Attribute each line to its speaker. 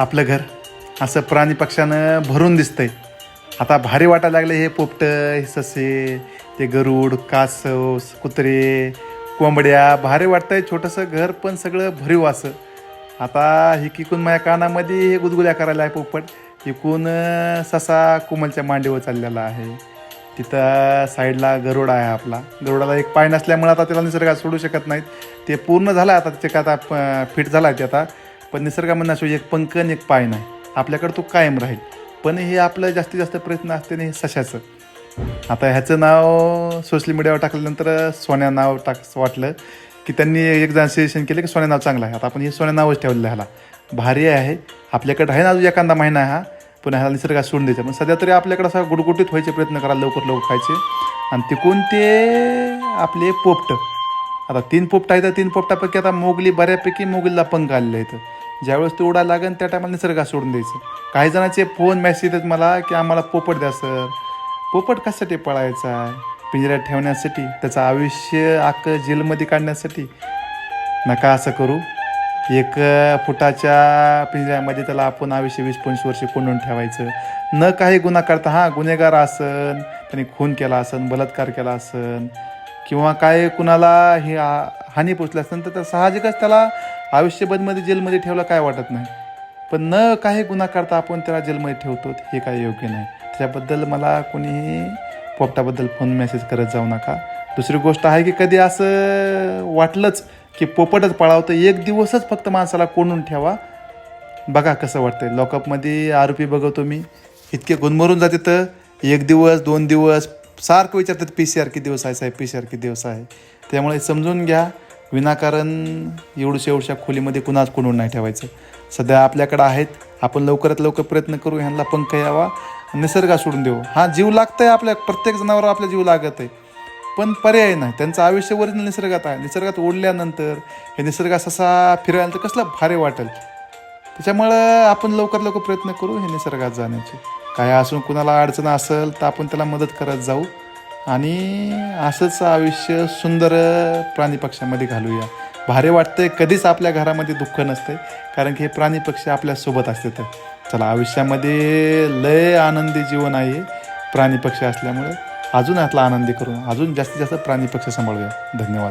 Speaker 1: आपलं घर. असं प्राणी पक्ष्यानं भरून दिसतंय. आता भारी वाटायला लागले हे पोपटं हे ससे ते गरुड कासव कुत्रे कोंबड्या. भारी वाटतंय छोटंसं घर पण सगळं भरीव असं. आता हे किकून माझ्या कानामध्ये हे गुदगुल्या करायला आहे पोपट. इकून ससा कोमलच्या मांडीवर चाललेला आहे. तिथं साईडला गरुड आहे आपला. गरुडाला एक पाय नसल्यामुळे आता त्याला निसर्गात सोडू शकत नाहीत. ते पूर्ण झालं आता त्याचे का आता फिट झाला आहे ते आता. पण निसर्गामध्ये असो एक पंख आणि एक पाय नाही. आपल्याकडे तो कायम राहील. पण हे आपलं जास्तीत जास्त प्रयत्न असते ना हे सशाचं. आता ह्याचं नाव सोशल मीडियावर टाकल्यानंतर सोन्या नाव टाक वाटलं की त्यांनी एक जण सजेशन केलं की सोन्या नाव चांगलं आहे. आता आपण हे सोन्या नावच ठेवलेलं ह्याला. भारी आहे. आपल्याकडे आहे ना अजून एखादा महिना हा. पण ह्याला निसर्गात सोडून द्यायचं. पण सध्या तरी आपल्याकडे असा गुडगुटीत व्हायचे प्रयत्न करा लवकर लवकर खायचे. आणि तिकून ते आपले पोपट. आता तीन पोपट आहेत तर तीन पोपटापैकी आता मोगली बऱ्यापैकी मोगलीला पंख आलेले आहेत. ज्यावेळेस ते उडायला लागेल त्या टायमाला निसर्गात सोडून द्यायचं. काही जणांचे फोन मेसेज येतात मला की आम्हाला पोपट द्या सर पोपट कशासाठी पळायचा? पिंजऱ्यात ठेवण्यासाठी त्याचं आयुष्य आक जेलमध्ये काढण्यासाठी. नका असं करू. एक फुटाच्या पिंजऱ्यामध्ये त्याला आपण आयुष्य वीस पंचवीस वर्ष कोंडून ठेवायचं. न काही गुन्हा करता हां गुन्हेगार असन त्यांनी खून केला असन बलात्कार केला असन किंवा काय कुणाला हे हानी पोचली असेल तर साहजिकच त्याला आयुष्यभरमध्ये जेलमध्ये ठेवलं काय वाटत नाही. पण न काही गुन्हा करता आपण त्याला जेलमध्ये ठेवतो हे काय योग्य नाही. त्याच्याबद्दल मला कोणीही पोपटाबद्दल फोन मेसेज करत जाऊ नका. दुसरी गोष्ट आहे की कधी असं वाटलंच की पोपटच पळावतं एक दिवसच फक्त माणसाला कोंडून ठेवा. बघा कसं वाटतंय. लॉकअपमध्ये आरोपी बघतो मी. इतके गुणमरून जाते तर एक दिवस दोन दिवस सारखं विचारतात पी सी आर किती दिवस आहे साहेब? पी सी आर किती दिवस आहे? त्यामुळे समजून घ्या विनाकारण एवढशा एवढशा खोलीमध्ये कुणाच कोंडून नाही ठेवायचं. सध्या आपल्याकडं आहेत. आपण लवकरात लवकर प्रयत्न करू ह्यांना पंख यावा निसर्गात सोडून देऊ. हा जीव लागतंय आपल्या प्रत्येक जनावर आपला जीव लागत आहे पण पर्याय नाही. त्यांचं आयुष्य ओरिजिनल निसर्गात आहे. निसर्गात ओढल्यानंतर हे निसर्गात ससा फिरायला तर कसलं भारी वाटेल. त्याच्यामुळं आपण लवकर लवकर प्रयत्न करू हे निसर्गात जाण्याचे. काय असून कुणाला अडचण असेल तर आपण त्याला मदत करत जाऊ. आणि असंच आयुष्य सुंदर प्राणी पक्ष्यामध्ये घालूया. भारी वाटतंय कधीच आपल्या घरामध्ये दुःख नसतंय कारण की हे प्राणी पक्षी आपल्यासोबत असते तर चला आयुष्यामध्ये लय आनंदी जीवन आहे प्राणी पक्षी असल्यामुळे अजून यातला आनंदी करून अजून जास्तीत जास्त प्राणी पक्षी सांभाळूया. धन्यवाद.